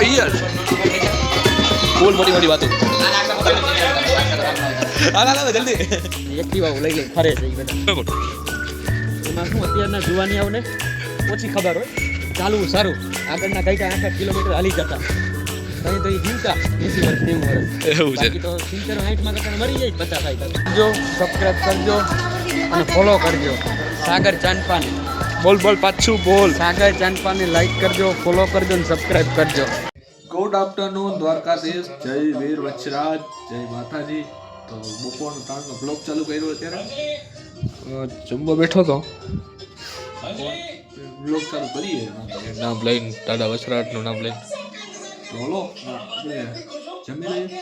અહીંયા બોલ મોટી મોટી વાતો. હાલ હાલ જલ્દી. એક્ટિવા લઈ લઈ ફરે છે બધા. એમાં શું અત્યારના જુવાનિયાઓને ઓછી ખબર હોય. ચાલવું સારું. આગળના કઈ આઠ કિલોમીટર હાલી જતા. અહીં તો એ જીવતા. એસી વર્ષ નેવું વર્ષ. એવું છે. તો સિત્તેર સાઠમાં કરતા મરી જાય પચાસ સાઠ કરજો સબસ્ક્રાઈબ કરજો અને ફોલો કરજો. સાગર ચાંદપાન. બોલ બોલ પાછું બોલ. સાગર ચાંદપાને લાઈક કરજો ફોલો કરજો અને સબસ્ક્રાઈબ કરજો. Good afternoon Dwarkadhish. જય વીર વચ્છરાજ જય માતાજી. તો બપોરનો ત્રણનો બ્લોગ ચાલુ કર્યો અત્યારે. જમવા બેઠો તો. બ્લોગ ચાલુ કરીએ. નામ લઈને દાદા વચ્છરાજનું નામ લઈને. તો હલો આપણે જમી લઈએ.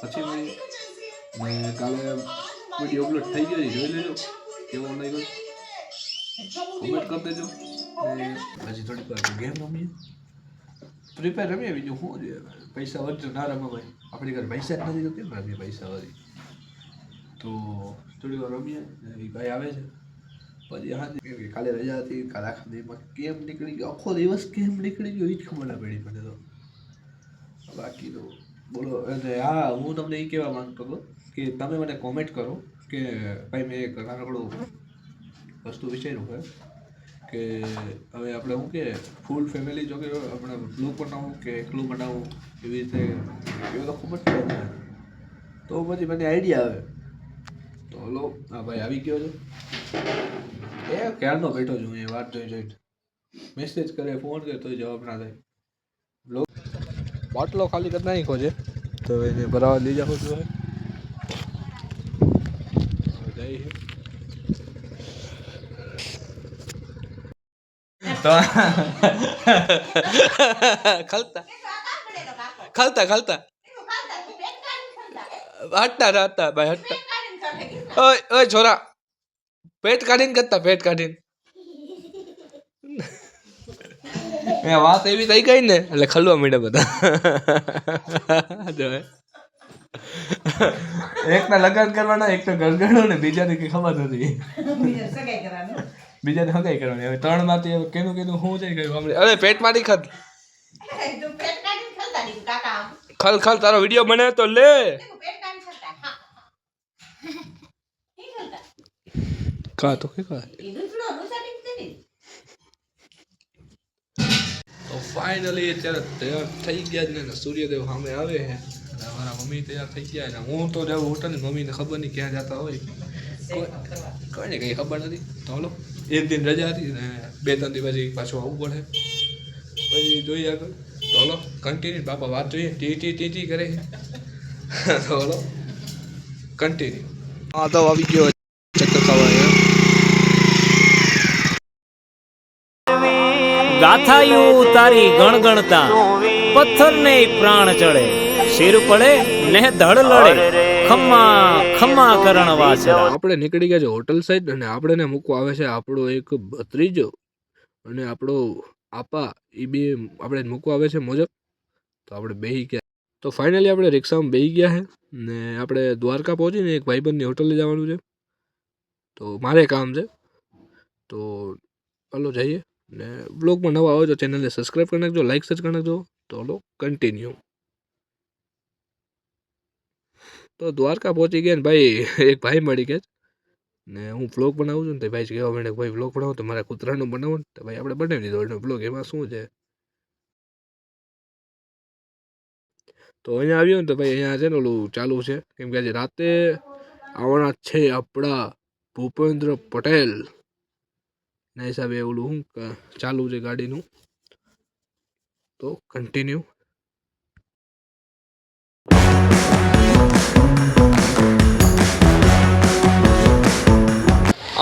પછી મેં મેં કાલે વીડિયો અપલોડ થઈ ગયો જોઈ લેજો. કેવો નહીં કોમેન્ટ કરી દેજો. હજી થોડીક વાર ગેમ રમીએ. ફ્રી રમીએ, બીજું શું છે? પૈસા વધશે ના રમે ભાઈ આપણી ઘરે પૈસા જ નથી તો કેમ રમીએ પૈસા વધી? તો થોડી વાર રમીએ ભાઈ આવે છે. પછી હા કાલે રજા હતી, કાલે આખા દિવસમાં કેમ નીકળી ગયો? આખો દિવસ કેમ નીકળી ગયો? એ જ ખબર ના પડી મને તો. બાકી તો બોલો, અને હા, હું તમને એ કહેવા માંગતો હતો કે તમે મને કોમેન્ટ કરો કે ભાઈ મેં એક નાનકડું વસ્તુ વિચાર્યું છે કે હવે આપણે શું કે ફૂલ ફેમિલી જો કે આપણે બ્લોગ બનાવવું કે એકલું બનાવવું એવી રીતે, એવું તો ખૂબ જ તો પછી મને આઈડિયા આવે. તો હલો હા ભાઈ આવી ગયો છે. એ ક્યારનો બેઠો છું એ વાત જોઈ જોઈ મેસેજ કરે ફોન કરે, તોય જવાબ ના થાય. બ્લોગ બાટલો ખાલી કરી નાખ્યો છે. તો એને ભરાવા લઈ જાવ છું જય જઈ તો ખલતા ખલતા ખલતા હટતા હટતા ભાઈ હટતા ઓય ઓય છોરા પેટ કાઢીને કરતા પેટ કાઢીને એ વાત એવી થઈ ગઈ ને એટલે ખલવા માંડ્યા બધા. એકના લગ્ન કરવાના એક તો ગરગડો ને બીજાને કઈ ખબર નથી બીજાને હગાઈ કરવાની. હવે ત્રણમાંથી હવે કેનું કેનું હું જઈ ગયું હમણાં. અરે પેટમાંથી ખત. ખલ ખલ તારો વીડિયો બને તો લે. કા તો કે કા? તો ફાઇનલી અત્યારે તૈયાર થઈ ગયા ને સૂર્યદેવ સામે આવે છે. મારા મમ્મી તૈયાર થઈ ગયા છે. હું તો જાઉં હોટલ ને મમ્મીને ખબર નહીં ક્યાં જતા હોય. કોઈ- કોઈને કંઈ ખબર નથી. તો હલો. એક દિન રજા હતી ને બે ત્રણ દિવસ પછી પાછું આવવું પડે. પછી જોઈએ આગળ. તો હલો કન્ટિન્યુ બાપા વાત જોઈએ. ટી ટી ટી ટી કરે તો હલો કન્ટિન્યુ હા તો આવી ગયો ચક્કર ખાવા ગાથાયું તારી ગણગણતા. પથ્થરને પ્રાણ ચડે. શિર પડે ને ધડ લડે. ખમ્મા ખમ્મા કરણ વાસરા. આપણે નીકળી ગયા છે હોટલ સાઈડ અને આપણે ને મૂકવા આવે છે આપણો એક ભત્રીજો અને આપણો આપા એ બે આપણે મૂકવા આવે છે મુજબ તો આપણે બેહી ગયા. તો ફાઇનલી આપણે રિક્ષામાં બેહી ગયા છે ને આપણે દ્વારકા પહોંચીને એક ભાઈબંધની હોટલે જવાનું છે. તો મારે કામ છે. તો ચાલો જઈએ ને બ્લોગમાં નવા આવો તો ચેનલને સબસ્ક્રાઈબ કરી નાખજો લાઇક સર્ચ કરી નાખજો. તો ચાલો કન્ટિન્યુ તો દ્વારકા પહોંચી ગયા ને ભાઈ, એક ભાઈ મળી ગયા ને હું બ્લોગ બનાવું છું ને તો ભાઈ કહેવા માંડે ભાઈ બ્લોગ બનાવો તો મારા કૂતરાનું બનાવો ને. તો ભાઈ, આપણે બનાવી દીધો એનો બ્લોગ એમાં શું છે? તો અહીંયા આવ્યો ને તો ભાઈ, અહીંયા છે ને ઓલું ચાલુ છે. કેમ કે આજે રાતે આવવાના છે આપણા ભૂપેન્દ્ર પટેલ. ના હિસાબે ઓલું શું ચાલુ છે ગાડીનું. તો કન્ટિન્યુ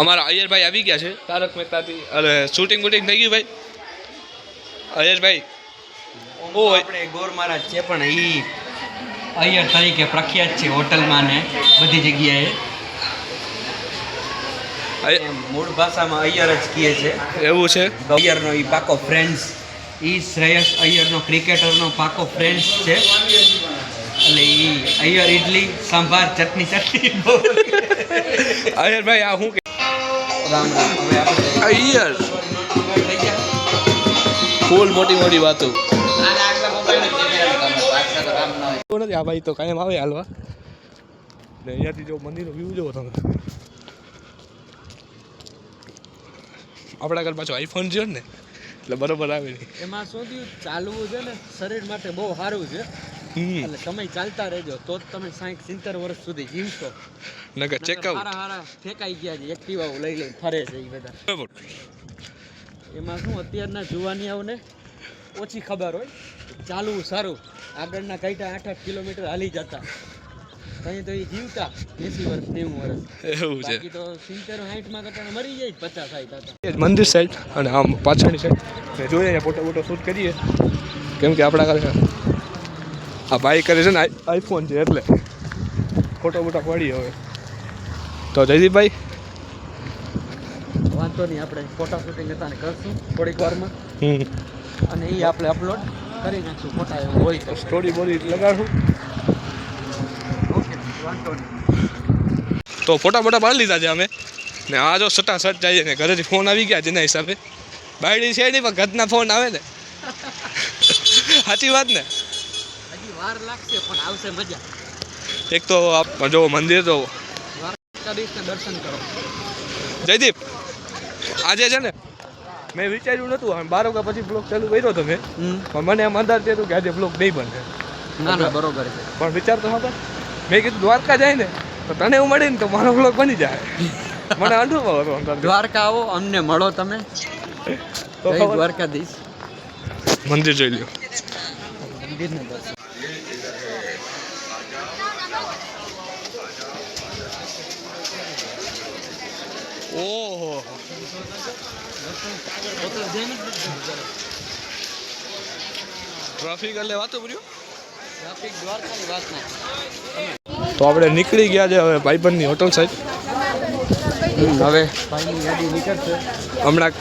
અમારા અયરભાઈ આવી ગયા છે. તારક મહેતાથી અરે શૂટિંગ બૂટિંગ થઈ ગયું ભાઈ. અયરભાઈ ઓ આપણે ગોર મહારાજ છે પણ એ અયર તરીકે પ્રખ્યાત છે હોટલમાં ને બધી જગ્યાએ. મૂળ ભાષામાં અયર જ કહે છે. એવું છે? અયરનો એ પાકો ફ્રેન્ડ્સ એ શ્રેયસ અયરનો ક્રિકેટરનો પાકો ફ્રેન્ડ્સ છે. એટલે એ અયર ઇડલી સંભાર ચટણી ચટણી અયર ભાઈ આ કે રામ રામ હવે આપણે ગયા ફૂલ મોટી મોટી વાતો. એવું નથી આ ભાઈ તો કાયમ આવે હાલવા. ને અહીંયાથી જો મંદિરનો વ્યૂ જોવો તમે. આપણા ઘર પાછો આઈફોન છે ને એટલે બરોબર આવે નહીં એમાં શું થયું? ચાલવું છે ને શરીર માટે બહુ સારું છે. એટલે તમે ચાલતા રહેજો તો જ તમે સાઠ સિત્તેર વર્ષ સુધી જીવશો. નકર ચેકઆઉટ હારા હારા ફેંકાઈ ગયા છે એક્ટિવાઓ લઈ લઈ ફરે છે એ બધા. એમાં શું અત્યારના જુવાનિયાઓને ઓછી ખબર હોય. ચાલવું સારું. આગળના કાંઈટા આઠ આઠ કિલોમીટર હાલી જતા. કઈ તો એ જીવતા એસી વર્ષ નેવું વર્ષ. એવું છે. બાકી તો સિત્તેર સાઠમાં કરતા મરી જાય પચાસ સાઠ મંદિર સાઈડ અને આમ પાછળની સાઈડ જોઈએ ફોટો ફોટો શૂટ કરીએ. કેમ કે આપણા આ ભાઈ કરે છે ને આઈ- આઈફોન છે એટલે. ફોટો મોટા પાડીએ હવે. તો જયદીપભાઈ વાંધો નહીં આપણે ફોટા શૂટિંગ હતા ને કરશું થોડીક વારમાં. અને એ આપણે અપલોડ કરી નાખશું ફોટા એવું હોય તો. સ્ટોરી બોરી લગાડશું. ઓકે વાંધો નહીં. તો ફોટા મોટા પાડી લીધા છે અમે. ને આ જો સટા સટ જઈએ ને ઘરેથી ફોન આવી ગયા જેના હિસાબે. બાયડી છે નહીં પણ ઘરના ફોન આવે ને. સાચી વાત ને? વાર લાગશે પણ આવશે મજા. એક તો આપ- જો મંદિર તો દ્વારકાધીશને દર્શન કરો. જયદીપ આજે છે ને મેં વિચાર્યું નતું બાર વાગ્યા પછી બ્લોગ ચાલુ કર્યો તો મેં. પણ મને એમ અંદાજ હતું કે આજે બ્લોગ નહીં બનશે. ના ના બરોબર છે. પણ વિચારતો હતો. મેં કીધું દ્વારકા જાય ને તો તને એવું મળે ને તો મારો બ્લોગ બની જાય. મને અનુભવ હતો દ્વારકા આવો અમને મળો તમે. તો દ્વારકાધીશ. મંદિર જોઈ લ્યો. ઓહો ટ્રાફિક એટલે વાતો કર્યું? ટ્રાફિક દ્વારકાની વાત ના તો આપણે નીકળી ગયા છે હવે ભાઈબંધની હોટલ સાઈડ. હવે હમણાં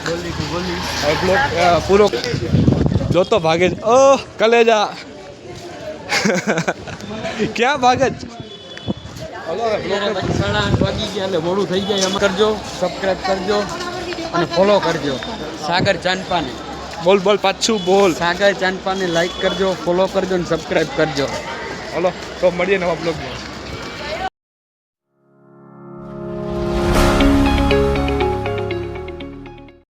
પૂરો જોતો ભાગે ઓહ કલેજા. ક્યાં ભાગે છે હલો હવે અત્યારે પછી સાડા આઠ વાગી ગયા એટલે મોડું થઈ જાય. એમ કરજો સબસ્ક્રાઇબ કરજો અને ફોલો કરજો. સાગર ચાંદપાને. બોલ બોલ પાછું બોલ. સાગર ચાંદપાને લાઈક કરજો ફોલો કરજો અને સબસ્ક્રાઇબ કરજો. હલો તો મળીએ નવા બ્લોગમાં.